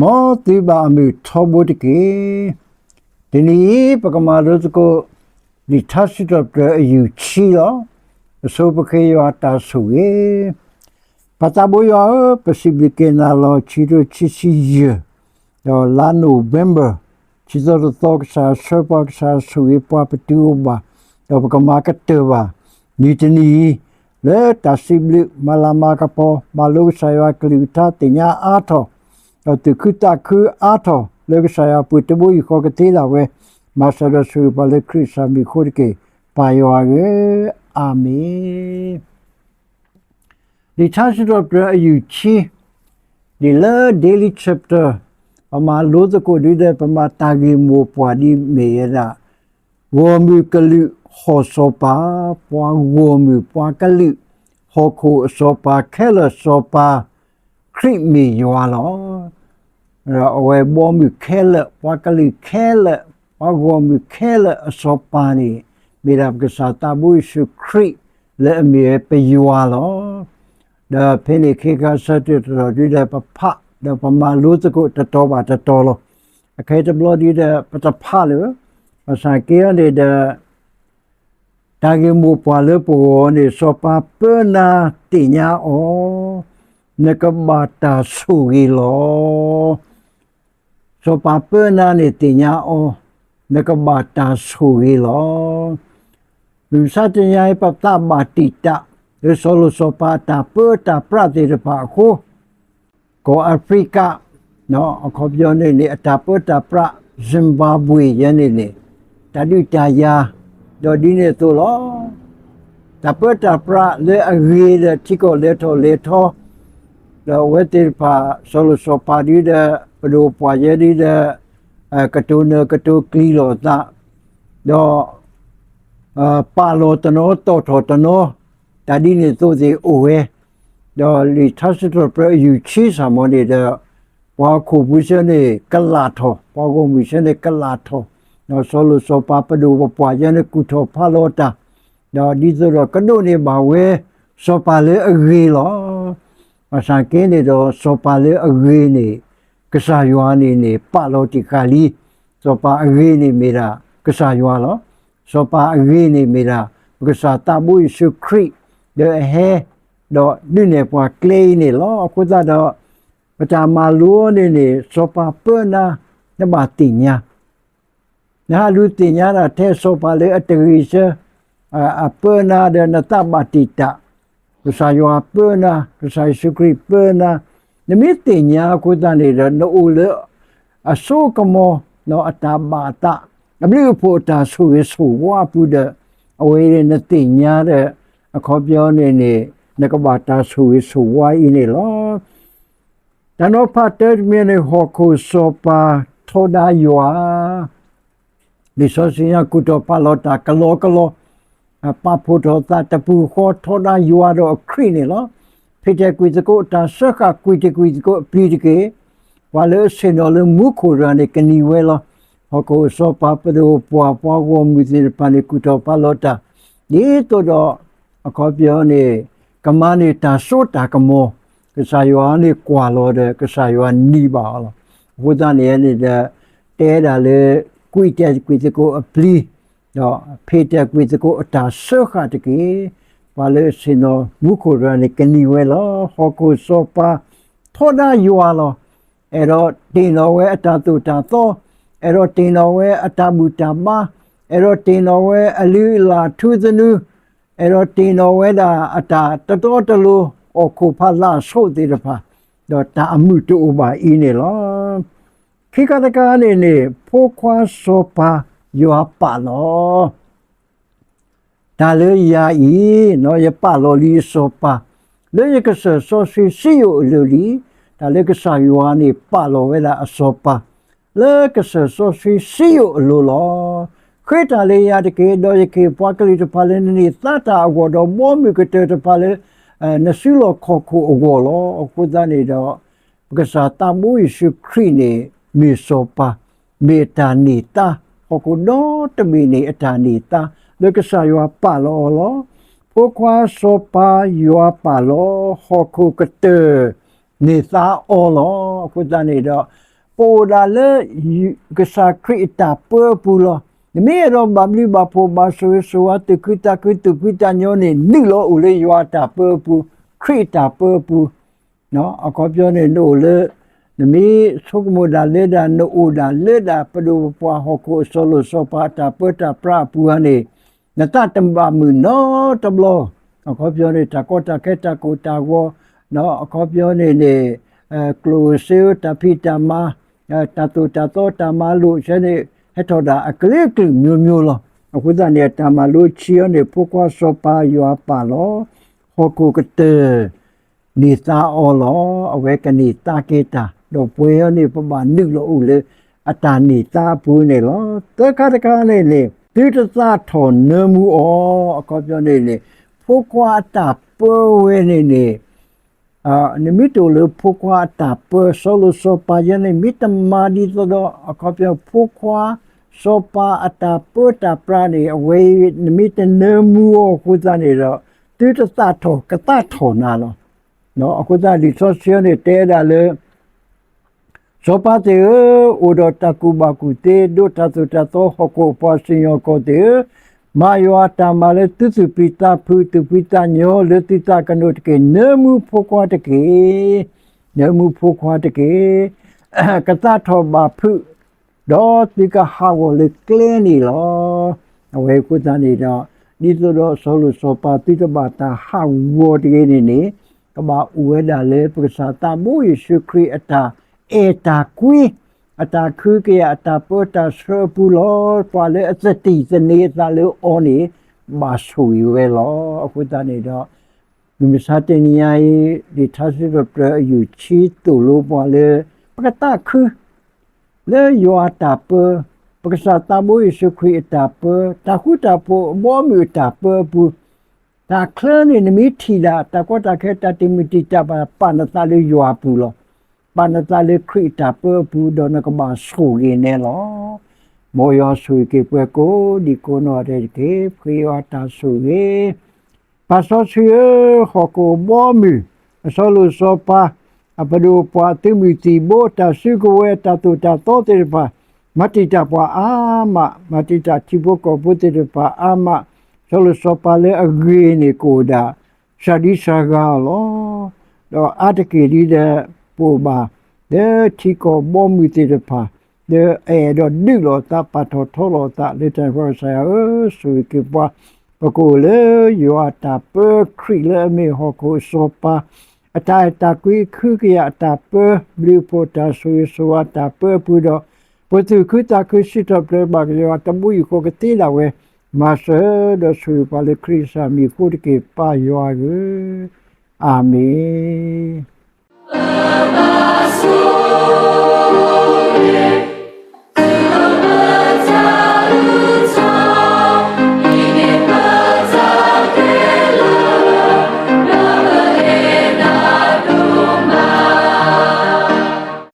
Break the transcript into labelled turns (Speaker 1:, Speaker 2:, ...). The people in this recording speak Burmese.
Speaker 1: မောတိဘာမီထောဘုတကေဒီနေ့ပကမာရစကိုဒီသရှိတော့တဲ့အယူချီတော့အစိုးပခေယောတာဆူရေပတာဘယောပစီဘီကေနာလောချီရချီစီယတော့လာနိုဗမ်ဘာချီဇောတော့ကစားဆပ်ပတ်စားဆူရေပွားပတူဘာတော့ပကမာကတေဘာနီတနီလေတာစီဘလမလာမာကပေါ်မလုဆိုင်ဝကလူတာတင်ညာအားတော့ တော့တခုတခုအားတော့လေကဆိုင်အပူတဘူခေါကတိလာဝဲမဆရဆူပလေခရစ်ဆာမီခိုကေပါယောရေအာမင်ဒီချာရှိတော့ပြအယူချီဒီလာ daily chapter ပမာလို့တကိုဒီတဲ့ပမာတာဂီမိုပွားဒီမေရာဝမီကလူဟောစောပါပွားဝမီပွားကလူဟောခိုစောပါခဲလစောပါခရစ်မီယောလော ရအဝဲဘောမီခဲလပွားကလူခဲလပွားဝမီခဲလစောပါနီမိရပ်ကစားတဘူရှုခရစ်လေအမီ pe ယောလောဒါဖိနေခေကစတဲ့တော်ဒီတဲ့ပဖဒါပမာလို့တကိုတတော်ပါတတော်လောအခဲတဘလဒီတဲ့ပတဖလေအစာကေရတဲ့တာဂေမူပွာလေပေါ်နေစောပါပနာတင်ညာအောနကဘာတာဆူဂီလော စောပါပနာနေတင်ညာအောနကဘာတာဆူဂီလောလူစားတင်ညာပပတာမာတိတာရဆိုလိုစောပါတာပတာပရတိရပါခိုကိုအာဖရိကနော်အခုပြောနေနေအတာပတာပရဇင်ဘာဘွေယနေ့နေတတိတယာတော့ဒီနေသို့လောတပတာပရလေအဂေတဲ့တိကိုလေထောလေထောတော့ဝတိပါဆိုလိုဆိုပါဒီတဲ့ ဘဒိုပွားရည်တဲ့ကတူနကတူကလီလောတာတော့အပါလောတနောတောထောတနောတဒီနေသို့စီအိုဝဲတော့လီသတ်စတော့ပြယူချီဆာမနေတဲ့ဘာခုဘူးစနေကလာထောဘာကိုမူစနေကလာထောတော့ဆိုလို့ဆိုပါပဒူပွားရနေကုထောဖာလောတာတော့ဒီဆိုတော့ကနုနေပါဝဲစောပါလေအဂေလောမဆန်ကင်းနေတော့စောပါလေအဂေနေ ကစားယွာနေနေပလောတိခါလီစောပါအဂေနေမိရာကစားယွာလောစောပါအဂေနေမိရာကစားတဘူရှုခရိတဲ့ဟဲတော့ဒီနေပွားကလေးနေလောအခုသာတော့ပတာမာလိုနေနေစောပါပ နာနမတင်ညာနာလူတင်ညာတာထဲစောပါလေအတရီစအပနာတဲ့နတမတိတာကစားယောပနာကစားရှုခရိပနာနမိတင်ညာကိုတန်နေတော့နိုးလေအဆိုကမောနော်အတာဘာတာအဘိဖို့တာဆူရဆူဝါပူတဲ့အဝေးရနတင်ညာတဲ့အခေါ်ပြောနေနေ ne ka bata su su wai ini lo dan opa ter mene hoku sopa toda yoa ni so sinya kuto palota kalo kalo pa puto ta ta pu ho toda yoa do kri ni lo phite kwi ko ta saka kwi te kwi ko pi te ke wa le se no le mu ko ra ne kani we lo hoku sopa pa do pwa pwa go mu ti pa ni kuto palota ni to do အခေါ်ပြောနေကမနေတာဆိုတာကမောကစားရွာနေကွာလို့တဲ့ကစားရွာနီးပါလားဘုဒ္ဓနေနေတဲ့တဲတာလေကွိတဲ့ကွိတကိုအပလီတော့ဖေးတဲ့ကွိတကိုအတာဆောခတ်ကေ ပါလေစင်တော့မူခိုရနေကနီဝဲလောဟောကိုစောပါထောဒယွာလောအဲ့တော့တင်တော်ဝဲအတာတူတာတော့အဲ့တော့တင်တော်ဝဲအတာမူတာမအဲ့တော့တင်တော်ဝဲအလူလာထူးသနူးအဲ့တော့တင်တော်ဝဲတာအတာတတော်တလို့အခုဖလာဆိုတဲ့တဖာတော့တာအမှုတူပါအင်းနေလောခိကတကနေနေဖိုခွာဆိုပါယောပါလော ဒါလေယာဤနော်ရပါလောလီဆိုပါလေရကဆဆိုစီစီယိုလူလီဒါလေကဆာယောနေပါလောဝဲလာအစောပါလေကဆဆိုစီစီယိုလူလောခရတာလေးရတကေတော့ရကေပွားကလေးတပါလဲနေသတာအကောတော့ဘောမီကတဲ့တပါလဲအဲနဆုလခခုအကောလောအခုသားနေတော့ပကစားတမူရှိခရီနေမီဆိုပါမေတာနေတာဟခုတော့တမီနေအတာနေတာ လကစားယောပါလောလောဖိုခွာဆိုပါယောပါလောဟခုကတဲ့နေသားအော်လောအခုတန်နေတော့ပိုလာလေကစားခရစ်တာပပူလောနမေရောဘဘလီဘပိုဘာဆိုဆိုအတကိတကိတကိတညောနေနိလောဦးလေယောတာပပူခရစ်တာပပူနော်အကောပြောနေလို့လေနမေသုကမဒါလေဒါနိုအိုဒါလေဒါပဒူပွားဟကိုဆိုလိုဆိုပါတာပတာပရပူဟနေ နတတမ္ဘာမူနောတဘလောအကောပြောနေတာကောတာကက်တာကိုတာဝောနော်အကောပြောနေနေအဲကလိုဆေတပိတမတတူတတောတမလို့ရှနေဟက်တော်တာအကလေးကမျိုးမျိုးလောအခုတည်းတမလို့ချီရနေပုကွာစောပါယောပါလောဟောကိုကတဲ့ ni ta o lo awe ka ni ta ke ta do pwe yo ni pa ba nu lo u le ata ni ta pu ne lo te ka ta ka ne le ti ta sa tho ne mu o a ko pyo ne le pho kwa ta pu we ne ne a ni mi to le pho kwa ta pu so lo so pa ye ne mi ta ma di to do a ko pyo pho kwa so pa ata pu ta pra ne awe ni mi ta ne mu o ku ta ne lo ti ta sa tho ka ta tho na lo နော်အခုသာဒီ social နဲ့တဲတာလေ စောပါတေဥဒတကူဘကူတေဒုတတတတောဟကိုပစင်ယောကိုတေမာယောတာမလေတုစုပိတာဖုတုပိတာညောလေတိတာကနုတကေနမှုဖို့ကွာတကေနမှုဖို့ကွာတကေကတထောဘာဖုဒေါ်တိကဟာဝလေကလနီလောအဝေကုသနေတော့ဒီလိုတော့ဆိုလို့စောပါတိတဘာတာဟာဝတကေနေနေကဘာဥဝဒါလေပက္ခတာမိုးယေရှုခရစ်အတာ အေတာကွေအတာခုကေအတာပေါ်တာဆရပူလောပွာလေအစတိစနေတာလေအော်နေဘာဆူရွယ်လောအခုတနေတော့လူမစားတဲ့နေရာဒီသတ်ရပြယူချီတူလို့ပွာလေပက္ခတာခုလေယောအတာပပက္ခတာမိုးယေရှုခရစ်အတာပတာခုတာပဘောမီတာပပူ ta khle ni ni mi thi da ta ko ta khe ta ti mi ti ta ba pa na ta le yo pu lo pa na ta le khri ta pu pu do na ko ba su ge ne lo mo yo su ke pwe ko di ko no de ke phri yo ta su ge pa so su ye ho ko bo mi so lu so pa a pa do pa ti mi ti bo ta su ko we ta tu ta to te pa ma ti ta pa a ma ma ti ta ti bo ko pu te pa a ma ဆလစပလေအဂရီနီကိုဒါရှာဒီရှာဂါလောတော့အတကေဒီတဲ့ ပူပါတဲ့ချီကိုဘောမီတီတပါတဲ့အဲတော့ဒီလောတာပတ်တော်ထောလောတာလက်တန်ဖောဆာအဆူကိပွားပကိုလေယောတာပခရီလေမေဟကိုစောပါအတာတာကွေခုကရတာပဘလူပိုတာဆူဆွာတာပပူတော့ပသူခုတာခုရှိတော့ပြပါကြရတမှုကိုကတိလာဝဲ Masa da sui pale krisa mi kurke pa yoagu. Amen.
Speaker 2: Baba.